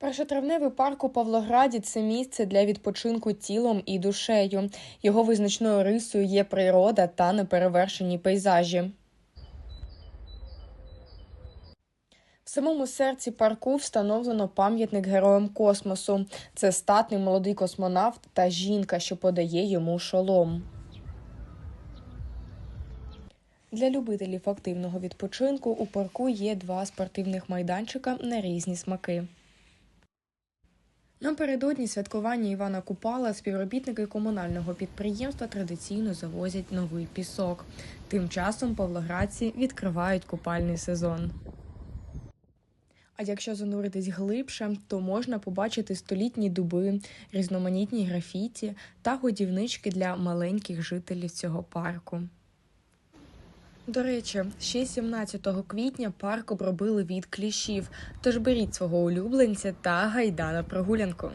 Першотравневий парк у Павлограді це місце для відпочинку тілом і душею. Його визначною рисою є природа та неперевершені пейзажі. В самому серці парку встановлено пам'ятник героям космосу. Це статний молодий космонавт та жінка, що подає йому шолом. Для любителів активного відпочинку у парку є два спортивних майданчика на різні смаки. Напередодні святкування Івана Купала співробітники комунального підприємства традиційно завозять новий пісок. Тим часом павлоградці відкривають купальний сезон. А якщо зануритись глибше, то можна побачити столітні дуби, різноманітні графіті та годівнички для маленьких жителів цього парку. До речі, ще 17 квітня парк обробили від кліщів, тож беріть свого улюбленця та гайда на прогулянку.